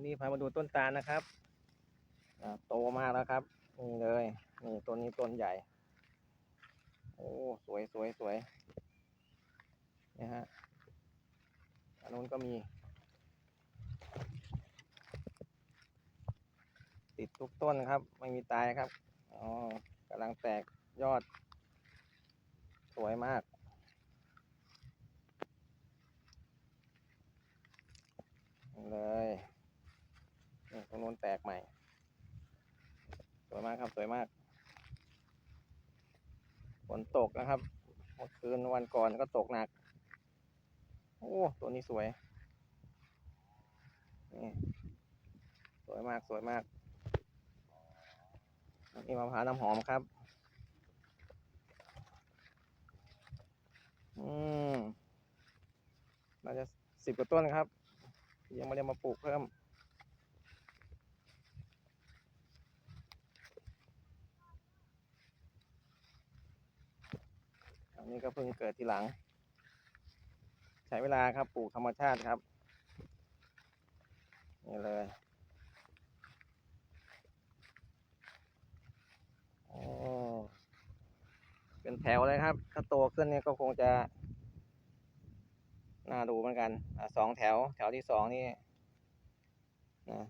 วันนี้พามาดูต้นตาลนะครับอ่าโตมากแล้วครับนี่เลยนี่ต้นนี้ต้นใหญ่ โอ้สวยสวยสวยนี่ฮะอันนู้นก็มี ติดทุกต้นครับ ไม่มีตายครับอ๋อกำลังแตกยอด สวยมาก นี่เลย นี่ตรงนู้นแตกใหม่ สวยมากครับ สวยมาก ฝนตกนะครับ เมื่อคืนวันก่อนก็ตกหนัก โอ้ ตัวนี้สวย นี่ สวยมาก สวยมาก นี่มะพร้าวน้ำหอมครับ อืมน่าจะสิบกว่าต้นครับ ยังไม่ได้มาปลูกเพิ่ม นนี้ก็เพิ่งเกิดทีหลัง ใช้เวลาครับปลูกธรรมชาติครับ นี่เลยโอ้เป็นแถวเลยครับ ถ้าโตขึ้นเนี่ยก็คงจะน่าดูเหมือนกันอสองแถว แถวที่สองนี่นะ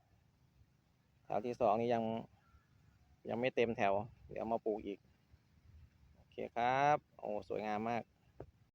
แถวที่สองนี่ยังยังไม่เต็มแถว เดี๋ยวมาปลูกอีก ครับ โอ้ สวยงามมาก